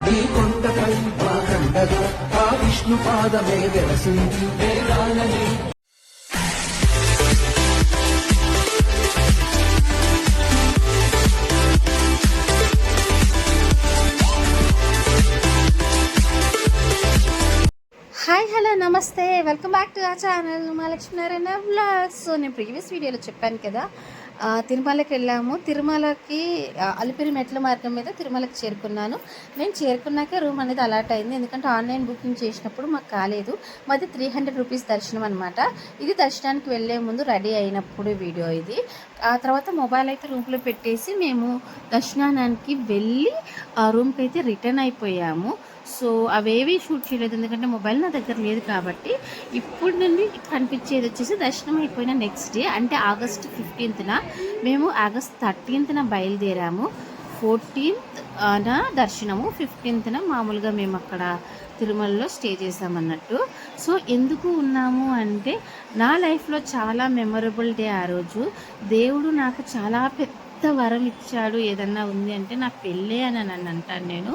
ఈ కొండపై వాకండగా ఆ విష్ణు పాదమే వెలసింది వేదాలని hi hello namaste. Welcome back to ఆ ఛానల్ మా లక్ష్మీనారాయణ బ్లాగ్స్ సో నేను ప్రీవియస్ వీడియోలో చెప్పాను కదా తిరుమలకి వెళ్ళాము. తిరుమలకి అలిపిరి మెట్ల మార్గం మీద తిరుమలకి చేరుకున్నాను. నేను చేరుకున్నాక రూమ్ అనేది అలాట్ అయింది. ఎందుకంటే ఆన్లైన్ బుకింగ్ చేసినప్పుడు మాకు కాలేదు. మాది త్రీ హండ్రెడ్ రూపీస్ దర్శనం అనమాట ఇది దర్శనానికి వెళ్ళే ముందు రెడీ అయినప్పుడు వీడియో ఇది. ఆ తర్వాత మొబైల్ అయితే రూమ్లో పెట్టేసి మేము దర్శనానికి వెళ్ళి ఆ రూమ్కి అయితే రిటర్న్ అయిపోయాము. సో అవేవి షూట్ చేయలేదు. ఎందుకంటే మొబైల్ నా దగ్గర లేదు కాబట్టి ఇప్పుడు నుండి కనిపించేది వచ్చేసి దర్శనం అయిపోయిన నెక్స్ట్ డే అంటే ఆగస్ట్ ఫిఫ్టీన్త్న మేము ఆగస్ట్ థర్టీన్త్న బయలుదేరాము. ఫోర్టీన్త్ నా దర్శనము. ఫిఫ్టీన్త్న మామూలుగా మేము అక్కడ తిరుమలలో స్టే చేసామన్నట్టు సో ఎందుకు ఉన్నాము అంటే నా లైఫ్లో చాలా మెమొరబుల్ డే ఆ రోజు. దేవుడు నాకు చాలా పెద్ద వరం ఇచ్చాడు ఏదన్నా ఉంది అంటే నా పెళ్ళే అని నన్ను అంటాను నేను.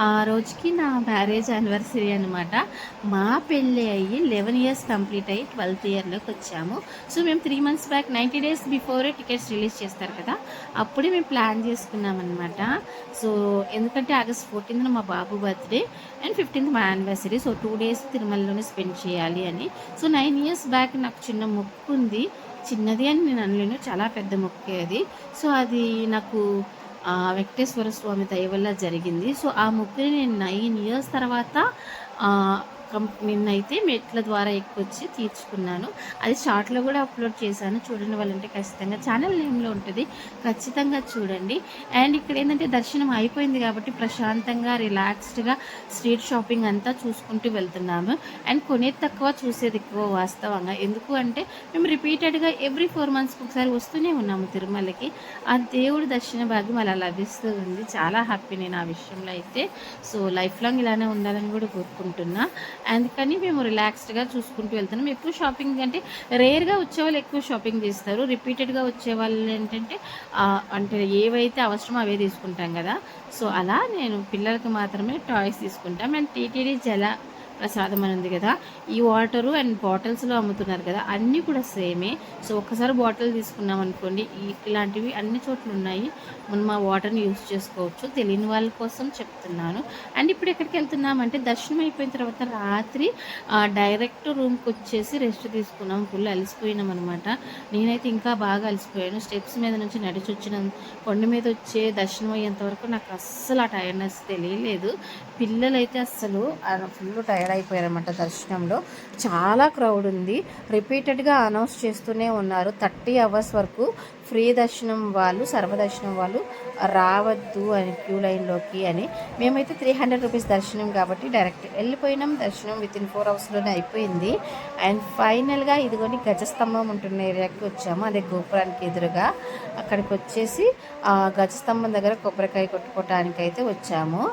ఆ రోజుకి నా మ్యారేజ్ యానివర్సరీ అనమాట మా పెళ్ళి అయ్యి లెవెన్ ఇయర్స్ కంప్లీట్ అయ్యి ట్వెల్త్ ఇయర్లోకి వచ్చాము. సో మేము three months back ninety days before tickets release చేస్తారు కదా అప్పుడే మేము ప్లాన్ చేసుకున్నాం అనమాట సో ఎందుకంటే ఆగస్ట్ ఫోర్టీన్త్ మా బాబు బర్త్డే అండ్ ఫిఫ్టీన్త్ మా యానివర్సరీ. సో టూ డేస్ తిరుమలలోనే స్పెండ్ చేయాలి అని. సో నైన్ ఇయర్స్ బ్యాక్ నాకు చిన్న మొక్కు ఉంది. చిన్నది అని నేను అనలేను. చాలా పెద్ద మొక్కే అది. సో అది నాకు వెంకటేశ్వర స్వామి దయ వల్ల జరిగింది. సో ఆ మొక్కుని నేను నైన్ ఇయర్స్ తర్వాత కం నిన్నైతే మెట్ల ద్వారా ఎక్కొచ్చి తీర్చుకున్నాను. అది షార్ట్లో కూడా అప్లోడ్ చేశాను. చూడండి వాళ్ళంటే ఖచ్చితంగా ఛానల్ నేమ్లో ఉంటుంది. ఖచ్చితంగా చూడండి. అండ్ ఇక్కడ ఏంటంటే దర్శనం అయిపోయింది కాబట్టి ప్రశాంతంగా రిలాక్స్డ్గా స్ట్రీట్ షాపింగ్ అంతా చూసుకుంటూ వెళ్తున్నాము. అండ్ కొనేది తక్కువ చూసేది ఎక్కువ వాస్తవంగా. ఎందుకు అంటే మేము రిపీటెడ్గా ఎవ్రీ ఫోర్ మంత్స్కి ఒకసారి వస్తూనే ఉన్నాము తిరుమలకి. ఆ దేవుడి దర్శన భాగ్యం అలా లభిస్తూ ఉంది. చాలా హ్యాపీ నేను ఆ విషయంలో అయితే. సో లైఫ్ లాంగ్ ఇలానే ఉండాలని కూడా కోరుకుంటున్నా. అందుకని మేము రిలాక్స్డ్గా చూసుకుంటూ వెళ్తున్నాం. ఎక్కువ షాపింగ్ అంటే రేర్గా వచ్చేవాళ్ళు ఎక్కువ షాపింగ్ చేస్తారు. రిపీటెడ్గా వచ్చే వాళ్ళు ఏంటంటే అంటే ఏవైతే అవసరమో అవే తీసుకుంటాం కదా. సో అలా నేను పిల్లలకి మాత్రమే టాయ్స్ తీసుకుంటాం. అండ్ టీటీడీ జల ప్రసాదం అని ఉంది కదా. ఈ వాటరు అండ్ బాటిల్స్లో అమ్ముతున్నారు కదా. అన్నీ కూడా సేమే. సో ఒక్కసారి బాటిల్ తీసుకున్నాం అనుకోండి ఇలాంటివి అన్ని చోట్ల ఉన్నాయి. మనం ఆ వాటర్ని యూస్ చేసుకోవచ్చు. తెలియని వాళ్ళ కోసం చెప్తున్నాను. అండ్ ఇప్పుడు ఎక్కడికి వెళ్తున్నామంటే దర్శనం అయిపోయిన తర్వాత రాత్రి డైరెక్ట్ రూమ్కి వచ్చేసి రెస్ట్ తీసుకున్నాం. ఫుల్ అలసిపోయినాం అనమాట నేనైతే ఇంకా బాగా అలసిపోయాను. స్టెప్స్ మీద నుంచి నడిచి వచ్చిన కొండ మీద వచ్చే దర్శనం అయ్యేంత వరకు నాకు అస్సలు ఆ టైర్నెస్ తెలియలేదు. పిల్లలైతే అస్సలు ఫుల్ టైర్డ్ అయిపోయారన్నమాట దర్శనంలో. చాలా క్రౌడ్ ఉంది. రిపీటెడ్గా అనౌన్స్ చేస్తూనే ఉన్నారు. థర్టీ అవర్స్ వరకు ఫ్రీ దర్శనం వాళ్ళు సర్వదర్శనం వాళ్ళు రావద్దు అని క్యూ లైన్లోకి అని. మేమైతే త్రీ హండ్రెడ్ రూపీస్ దర్శనం కాబట్టి డైరెక్ట్ వెళ్ళిపోయినాం. దర్శనం విత్ ఇన్ ఫోర్ అవర్స్లోనే అయిపోయింది. అండ్ ఫైనల్గా ఇదిగోని గజస్తంభం ఉంటున్న ఏరియాకి వచ్చాము. అదే గోపురానికి ఎదురుగా. అక్కడికి వచ్చేసి గజస్తంభం దగ్గర కొబ్బరికాయ కొట్టుకోవటానికి అయితే వచ్చాము.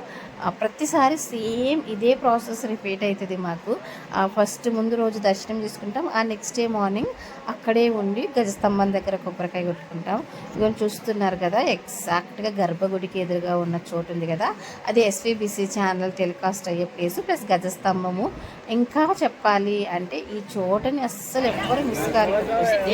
ప్రతిసారి సేమ్ ఇదే ప్రాసెస్ రిపీట్ అవుతుంది మాకు. ఫస్ట్ ముందు రోజు దర్శనం చేసుకుంటాం ఆ నెక్స్ట్ డే మార్నింగ్ అక్కడే ఉండి గజస్తంభం దగ్గర కొబ్బరికాయ కొట్టుకుంటాం. ఇవన్నీ చూస్తున్నారు కదా ఎగ్జాక్ట్గా గర్భగుడికి ఎదురుగా ఉన్న చోటు ఉంది కదా అది ఎస్విబిసి ఛానల్ టెలికాస్ట్ అయ్యే ప్లేస్ ప్లస్ గజస్తంభము. ఇంకా చెప్పాలి అంటే ఈ చోటని అస్సలు ఎవ్వరు మిస్ కారు వస్తే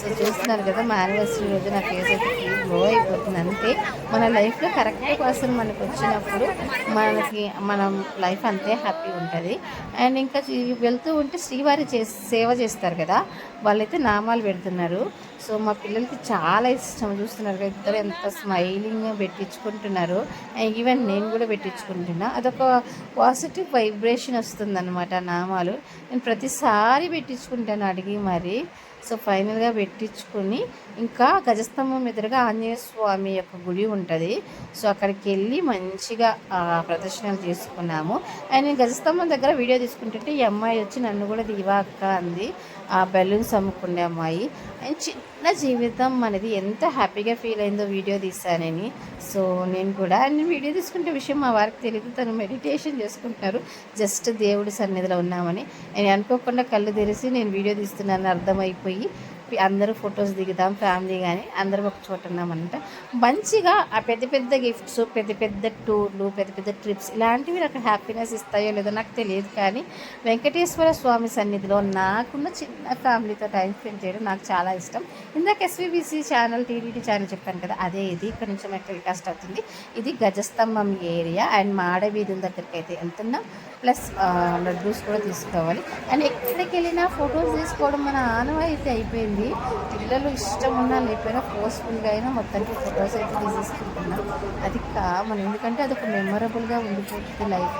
సో చూస్తున్నారు కదా మా యానివర్సరీ రోజు నా ఫేస్ అయితే గ్లో అయిపోతుంది. అంతే మన లైఫ్లో కరెక్ట్ పర్సన్ మనకు వచ్చినప్పుడు మనకి మనం లైఫ్ అంతే హ్యాపీ ఉంటుంది. అండ్ ఇంకా వెళ్తూ ఉంటే శ్రీవారి చే సేవ చేస్తారు కదా వాళ్ళైతే నామాలు పెడుతున్నారు. సో మా పిల్లలకి చాలా ఇష్టం చూస్తున్నారు కదా ఇద్దరు ఎంత స్మైలింగ్ పెట్టించుకుంటున్నారు. ఈవెన్ నేను కూడా పెట్టించుకుంటున్నా. అదొక పాజిటివ్ వైబ్రేషన్ వస్తుందన్నమాట నామాలు. నేను ప్రతిసారి పెట్టించుకుంటాను అడిగి మరి. సో ఫైనల్గా పెట్టించుకుని ఇంకా గజస్తంభం ఎదురుగా ఆంజనేయ స్వామి యొక్క గుడి ఉంటుంది. సో అక్కడికి వెళ్ళి మంచిగా ప్రదర్శనలు తీసుకున్నాము అండ్ నేను గజస్తంభం దగ్గర వీడియో తీసుకుంటుంటే ఈ అమ్మాయి వచ్చి నన్ను కూడా దివా అక్క అంది. ఆ బెలూన్స్ అమ్ముకునే అమ్మాయి. అండ్ చిన్న జీవితం మనది ఎంత హ్యాపీగా ఫీల్ అయిందో వీడియో తీసానని సో నేను కూడా నేను వీడియో తీసుకుంటే విషయం మా వారికి తెలియదు తను మెడిటేషన్ చేసుకుంటున్నారు. జస్ట్ దేవుడి సన్నిధిలో ఉన్నామని. నేను అనుకోకుండా కళ్ళు తెరిసి నేను వీడియో తీస్తున్నానని అర్థమైపోయి అందరూ ఫొటోస్ దిగుదాం ఫ్యామిలీ కానీ అందరూ ఒక చోట ఉన్నామంట మంచిగా ఆ పెద్ద పెద్ద గిఫ్ట్స్ పెద్ద పెద్ద టూర్లు పెద్ద పెద్ద ట్రిప్స్ ఇలాంటివి నాకు హ్యాపీనెస్ ఇస్తాయో లేదో నాకు తెలియదు కానీ వెంకటేశ్వర స్వామి సన్నిధిలో నాకున్న చిన్న ఫ్యామిలీతో టైం స్పెండ్ చేయడం నాకు చాలా ఇష్టం. ఇందాక ఎస్వీబీసీ ఛానల్ టీడీటీ ఛానల్ చెప్పాను కదా అదే ఇది. ఇక్కడ నుంచి మనకి టెలికాస్ట్ అవుతుంది. ఇది గజస్తంభం ఏరియా అండ్ మాడవీధుల దగ్గరికి అయితే వెళ్తున్నాం ప్లస్ లడ్డూస్ కూడా తీసుకోవాలి. అండ్ ఎక్కడికి వెళ్ళినా ఫొటోస్ తీసుకోవడం మన ఆనవాయితీ అయిపోయింది. పిల్లలు ఇష్టం ఉన్నా లేకపోయినా ఫోర్స్ఫుల్గా అయినా మొత్తానికి ఫొటోస్ అయితే తీసేసుకుంటున్నాం. అది కామన్ ఎందుకంటే అది ఒక మెమొరబుల్గా ఉండిపోతుంది లైఫ్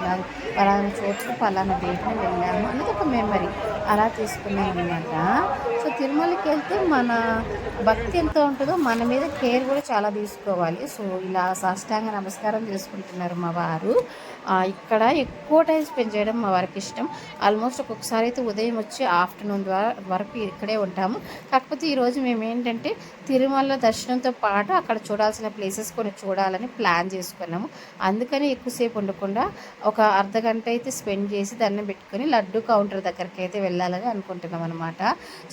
పలానా చోట్ల పలానా డేట్ని వెళ్ళాము అనేది ఒక మెమరీ అలా తీసుకున్నాం అనమాట సో తిరుమలకి వెళ్తే మన భక్తి ఎంత ఉంటుందో మన మీద కేర్ కూడా చాలా తీసుకోవాలి. సో ఇలా సాష్టాంగ నమస్కారం చేసుకుంటున్నారు మా వారు. ఇక్కడ ఎక్కువ టైం స్పెండ్ చేయడం మా వారికి ఇష్టం. ఆల్మోస్ట్ ఒక్కొక్కసారి అయితే ఉదయం వచ్చి ఆఫ్టర్నూన్ ద్వారా వరకు ఇక్కడే ఉంటాము. కాకపోతే ఈరోజు మేము ఏంటంటే తిరుమల దర్శనంతో పాటు అక్కడ చూడాల్సిన ప్లేసెస్ కొన్ని చూడాలని ప్లాన్ చేసుకున్నాము. అందుకని ఎక్కువసేపు ఉండకుండా ఒక అర్ధ గంట అయితే స్పెండ్ చేసి దండం పెట్టుకొని లడ్డు కౌంటర్ దగ్గరికి అయితే వెళ్ళాలని అనుకుంటున్నాం అనమాట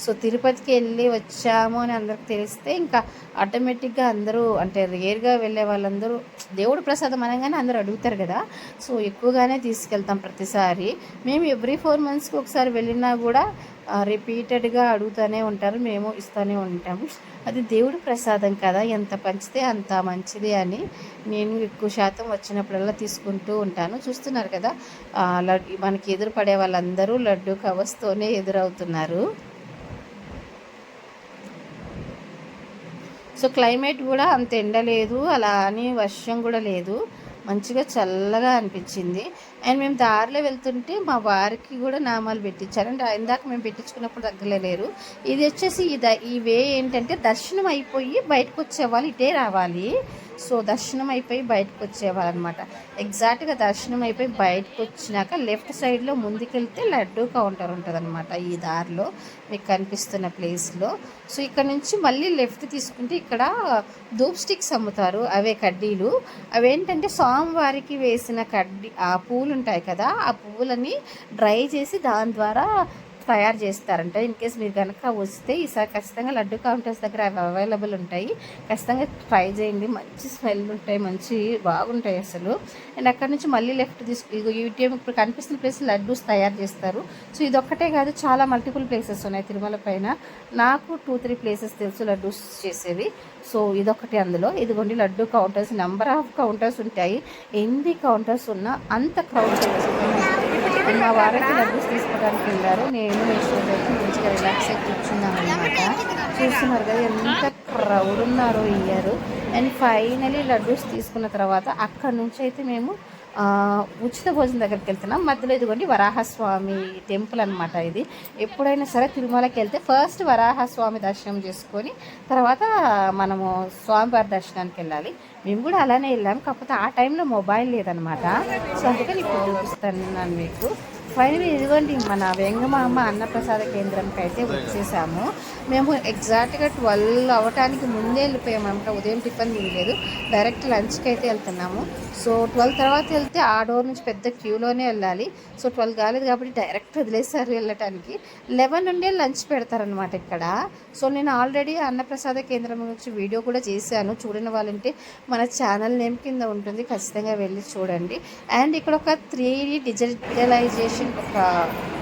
సో తిరుపతి తిరుపతికి వెళ్ళి వచ్చాము అని అందరికి తెలిస్తే ఇంకా ఆటోమేటిక్గా అందరూ అంటే రేర్గా వెళ్ళే వాళ్ళందరూ దేవుడు ప్రసాదం అనగానే అందరూ అడుగుతారు కదా. సో ఎక్కువగానే తీసుకెళ్తాం ప్రతిసారి. మేము ఎవ్రీ ఫోర్ మంత్స్కి ఒకసారి వెళ్ళినా కూడా రిపీటెడ్గా అడుగుతూనే ఉంటారు. మేము ఇస్తూనే ఉంటాము అది దేవుడి ప్రసాదం కదా. ఎంత పంచితే అంత మంచిది అని నేను ఎక్కువ శాతం వచ్చినప్పుడల్లా తీసుకుంటూ ఉంటాను. చూస్తున్నారు కదా లడ్ మనకి ఎదురు పడే వాళ్ళందరూ లడ్డు కవర్స్తోనే ఎదురవుతున్నారు. సో క్లైమేట్ కూడా అంత ఎండ లేదు అలా అని వర్షం కూడా లేదు. మంచిగా చల్లగా అనిపించింది. అండ్ మేము దారిలో వెళ్తుంటే మా వారికి కూడా నామాలు పెట్టించారు. అంటే ఇందాక మేము పెట్టించుకున్నప్పుడు దగ్గరలో లేరు. ఇది వచ్చేసి ఈ ద ఈ వే ఏంటంటే దర్శనం అయిపోయి బయటకు వచ్చేవాళ్ళు ఇటే రావాలి. సో దర్శనం అయిపోయి బయటకు వచ్చేవాళ్ళు ఎగ్జాక్ట్గా దర్శనం అయిపోయి బయటకు వచ్చినాక లెఫ్ట్ సైడ్లో ముందుకెళ్తే లడ్డూ కౌంటర్ ఉంటుంది ఈ దారిలో మీకు కనిపిస్తున్న ప్లేస్లో. సో ఇక్కడ నుంచి మళ్ళీ లెఫ్ట్ తీసుకుంటే ఇక్కడ ధూప్ స్టిక్స్ అమ్ముతారు అవే కడ్డీలు. అవేంటంటే స్వామివారికి వేసిన కడ్డీ ఆ పూలు ఉంటాయి కదా ఆ పువ్వులని డ్రై చేసి దాని ద్వారా తయారు చేస్తారంట. ఇన్ కేస్ మీరు కనుక వస్తే ఈసారి ఖచ్చితంగా లడ్డు కౌంటర్స్ దగ్గర అవి అవైలబుల్ ఉంటాయి. ఖచ్చితంగా ట్రై చేయండి. మంచి స్మెల్ ఉంటాయి. మంచి బాగుంటాయి అసలు. అండ్ అక్కడ నుంచి మళ్ళీ లెఫ్ట్ తీసుకు యూటీఎం ఇప్పుడు కనిపిస్తున్న ప్లేస్ లడ్డూస్ తయారు చేస్తారు. సో ఇదొక్కటే కాదు చాలా మల్టిపుల్ ప్లేసెస్ ఉన్నాయి తిరుమల పైన. నాకు టూ త్రీ ప్లేసెస్ తెలుసు లడ్డూస్ చేసేవి. సో ఇదొకటి అందులో. ఇదిగోండి laddu counters. Number of counters ఉంటాయి. ఎన్ని కౌంటర్స్ ఉన్నా అంత క్రౌడ్ అండ్ మా వారికి లడ్డూస్ తీసుకోవడానికి వెళ్ళారు. నేను యశ్వర్ అయితే మంచిగా రిలాక్స్ అయి కూర్చున్నాను అనమాట చూస్తున్నారు కదా ఎంత క్రౌడ్ ఉన్నారో ఇయ్యారు అండ్ ఫైనలీ లడ్డూస్ తీసుకున్న తర్వాత అక్కడ నుంచి అయితే మేము ఉచిత భోజనం దగ్గరికి వెళ్తున్నాం. మధ్యలో ఇదిగోండి వరాహస్వామి టెంపుల్ అనమాట ఇది. ఎప్పుడైనా సరే తిరుమలకి వెళ్తే ఫస్ట్ వరాహస్వామి దర్శనం చేసుకొని తర్వాత మనము స్వామివారి దర్శనానికి వెళ్ళాలి. మేము కూడా అలానే వెళ్ళాం. కాకపోతే ఆ టైంలో మొబైల్ లేదనమాట సో అందుకని ఇప్పుడు చూపిస్తాను మీకు. ఫైనల్ ఇదిగోండి మన వెంగమామ అన్నప్రసాద కేంద్రంకి అయితే వచ్చేసాము మేము ఎగ్జాక్ట్గా ట్వెల్వ్ అవ్వటానికి ముందే వెళ్ళిపోయాము అనమాట ఉదయం టిఫిన్ తినలేదు. డైరెక్ట్ లంచ్కి అయితే వెళ్తున్నాము. సో ట్వెల్వ్ తర్వాత వెళ్తే ఆ డోర్ నుంచి పెద్ద క్యూలోనే వెళ్ళాలి. సో ట్వెల్వ్ కాలేదు కాబట్టి డైరెక్ట్ వదిలేసారు వెళ్ళటానికి. లెవెన్ నుండే లంచ్ పెడతారనమాట ఇక్కడ. సో నేను ఆల్రెడీ అన్నప్రసాద కేంద్రం గురించి వీడియో కూడా చేశాను. చూడని వాళ్ళంటే మన ఛానల్ నేమ్ కింద ఉంటుంది. ఖచ్చితంగా వెళ్ళి చూడండి. అండ్ ఇక్కడ ఒక త్రీ డిజిటలైజేషన్ ఒక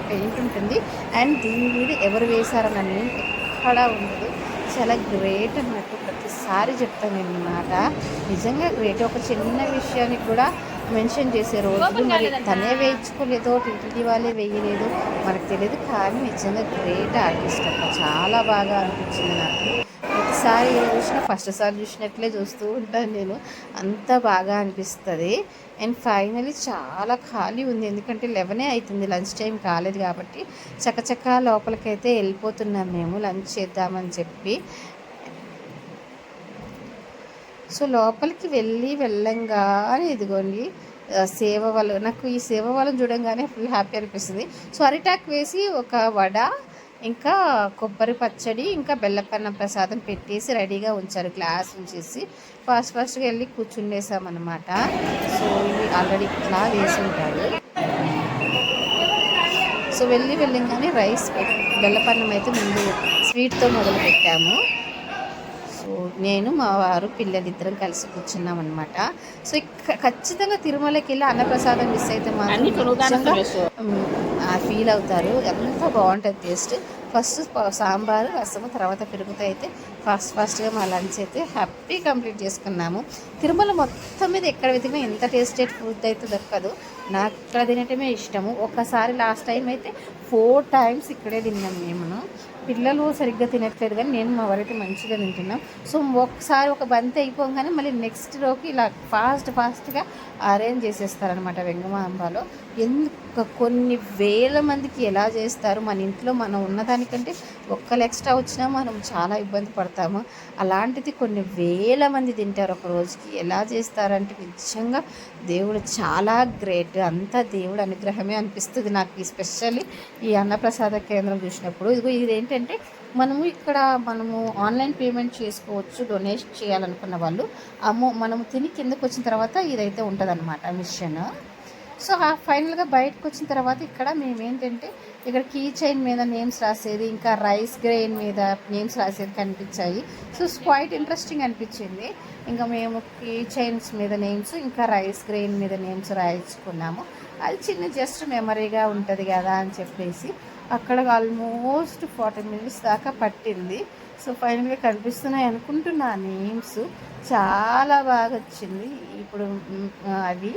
పెయింట్ ఉంటుంది. అండ్ దీని మీద ఎవరు వేశారన్న నేమ్ ఎక్కడా ఉండదు. చాలా గ్రేట్ అన్నట్టు ప్రతిసారి చెప్తాను నేను ఈ మాట. నిజంగా గ్రేట్ ఒక చిన్న విషయానికి కూడా మెన్షన్ చేసే రోజులు మరి తనే వేయించుకోలేదో టీటీడీ వాళ్ళే వేయలేదు మనకు తెలియదు. కానీ నిజంగా గ్రేట్ ఆర్టిస్ట్ అక్క చాలా బాగా అనిపించింది నాకు. ప్రతిసారి ఏ చూసినా ఫస్ట్ సారి చూసినట్లే చూస్తూ ఉంటాను నేను. అంత బాగా అనిపిస్తుంది. అండ్ ఫైనలీ చాలా ఖాళీ ఉంది. ఎందుకంటే లెవెనే అవుతుంది లంచ్ టైం కాలేదు కాబట్టి చకచకా లోపలికైతే వెళ్ళిపోతున్నాం మేము. లంచ్ చేద్దామని చెప్పి. సో లోపలికి వెళ్ళి వెళ్ళంగానే ఇదిగోండి సేవ వాళ్ళు నాకు ఈ సేవ వాళ్ళని చూడంగానే ఫుల్ హ్యాపీ అనిపిస్తుంది. సో అరిటాక్ వేసి ఒక వడ ఇంకా కొబ్బరి పచ్చడి ఇంకా బెల్లపన్న ప్రసాదం పెట్టేసి రెడీగా ఉంచారు గ్లాస్ ఉంచేసి. ఫాస్ట్ ఫాస్ట్గా వెళ్ళి కూర్చుండేసామన్నమాట. సో ఇవి ఆల్రెడీ ఇట్లా వేసి ఉంటారు. సో వెళ్ళి వెళ్ళంగానే రైస్ బెల్లపన్నం అయితే ముందు స్వీట్తో మొదలు పెట్టాము. సో నేను మా వారు పిల్లలిద్దరం కలిసి కూర్చున్నాం అనమాట సో ఖచ్చితంగా తిరుమలకి వెళ్ళి అన్నప్రసాదం మిస్ అయితే మాత్రం ఫీల్ అవుతారు. ఎంత బాగుంటుంది టేస్ట్ ఫస్ట్ సాంబారు రసము తర్వాత పెరుగుతో అయితే ఫస్ట్ ఫాస్ట్గా మా లంచ్ అయితే హ్యాపీ కంప్లీట్ చేసుకున్నాము. తిరుమల మొత్తం మీద ఎక్కడ వెతికినా ఎంత టేస్టెడ్ ఫుడ్ అయితే దొరకదు. నాకు ఇక్కడ తినటమే ఇష్టము. ఒకసారి లాస్ట్ టైం అయితే ఫోర్ టైమ్స్ ఇక్కడే తిన్నాం మేము. పిల్లలు సరిగ్గా తినట్లేదు కానీ నేను మా వారైతే మంచిగా తింటున్నాం. సో ఒకసారి ఒక బంతి అయిపోగానే మళ్ళీ నెక్స్ట్ రోకి ఇలా ఫాస్ట్ ఫాస్ట్గా అరేంజ్ చేసేస్తారనమాట వెంగమాంబాలో ఎందుకు? కొన్ని వేల మందికి ఎలా చేస్తారు? మన ఇంట్లో మనం ఉన్నదానికంటే ఒక్కరు ఎక్స్ట్రా వచ్చినా మనం చాలా ఇబ్బంది పడతాము. అలాంటిది కొన్ని వేల మంది తింటారు ఒక రోజుకి. ఎలా చేస్తారంటే నిజంగా దేవుడు చాలా గ్రేట్ అంతా దేవుడు అనుగ్రహమే అనిపిస్తుంది నాకు స్పెషల్లీ ఈ అన్నప్రసాద కేంద్రం చూసినప్పుడు. ఇదిగో ఇది ఏంటంటే మనము ఇక్కడ మనము ఆన్లైన్ పేమెంట్ చేసుకోవచ్చు డొనేట్ చేయాలనుకున్న వాళ్ళు. అమో మనము తిని కిందకు వచ్చిన తర్వాత ఇదైతే ఉంటుంది అనమాట మిషన్. సో ఆ ఫైనల్గా బయటకు వచ్చిన తర్వాత ఇక్కడ మేము ఏంటంటే ఇక్కడ కీ చైన్ మీద నేమ్స్ రాసేది ఇంకా రైస్ గ్రెయిన్ మీద నేమ్స్ రాసేది కనిపించాయి. సో క్వైట్ ఇంట్రెస్టింగ్ అనిపించింది. ఇంకా మేము కీ చైన్స్ మీద నేమ్స్ ఇంకా రైస్ గ్రెయిన్ మీద నేమ్స్ రాయించుకున్నాము. అది చిన్న జస్ట్ మెమరీగా ఉంటుంది కదా అని చెప్పేసి అక్కడ ఆల్మోస్ట్ ఫార్టీ మినిట్స్ దాకా పట్టింది. సో ఫైనల్గా కనిపిస్తున్నాయి అనుకుంటున్నా నేమ్స్ చాలా బాగా వచ్చింది. ఇప్పుడు అవి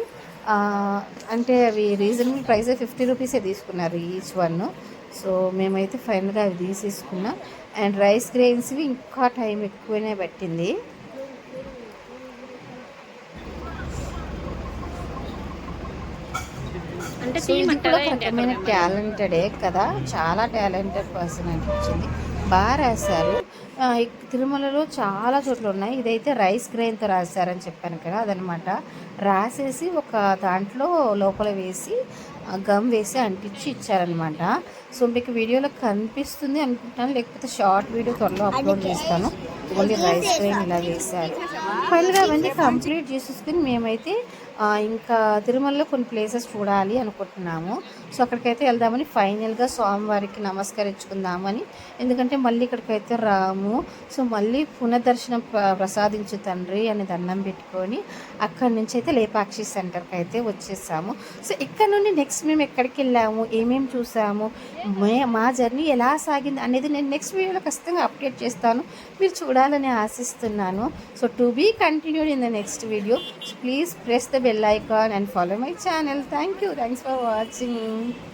అంటే అవి రీజనబుల్ ప్రైస్ ఫిఫ్టీ రూపీసే తీసుకున్నారు ఈచ్ వన్ సో మేమైతే ఫైనల్గా అవి తీసేసుకున్నాం. అండ్ రైస్ గ్రెయిన్స్వి ఇంకా టైం ఎక్కువనే పట్టింది. అంటే కూడా రకమైన టాలెంటెడే కదా చాలా టాలెంటెడ్ పర్సన్ అనిపించింది. బాగా రాశారు. తిరుమలలో చాలా చోట్ల ఉన్నాయి. ఇదైతే రైస్ గ్రెయిన్తో రాశారని చెప్పాను కదా అదనమాట. రాసేసి ఒక దాంట్లో లోపల వేసి గమ్ వేసి అంటించి ఇచ్చారనమాట సో మీకు వీడియోలో కనిపిస్తుంది అనుకుంటాను. లేకపోతే షార్ట్ వీడియో త్వరలో అప్లోడ్ చేస్తాను. ఓన్లీ రైస్ గ్రెయిన్ ఇలా వేశారు. ఫైనల్గా అవన్నీ కంప్లీట్ చేసేసుకుని మేమైతే ఇంకా తిరుమలలో కొన్ని ప్లేసెస్ చూడాలి అనుకుంటున్నాము. సో అక్కడికైతే వెళ్దామని ఫైనల్గా స్వామివారికి నమస్కరించుకుందామని. ఎందుకంటే మళ్ళీ ఇక్కడికైతే రాము. సో మళ్ళీ పునర్దర్శనం ప్ర- ప్రసాదించు తండ్రి అని దండం పెట్టుకొని అక్కడి నుంచి అయితే లేపాక్షి సెంటర్కి అయితే వచ్చేసాము. సో ఇక్కడ నుండి నెక్స్ట్ మేము ఎక్కడికి వెళ్ళాము? ఏమేమి చూసాము? మే మా జర్నీ ఎలా సాగింది అనేది నేను నెక్స్ట్ వీడియోలో ఖచ్చితంగా అప్డేట్ చేస్తాను. మీరు చూడాలని ఆశిస్తున్నాను. So to be continued in the next video. So please press the bell icon and follow my channel thank you thanks for watching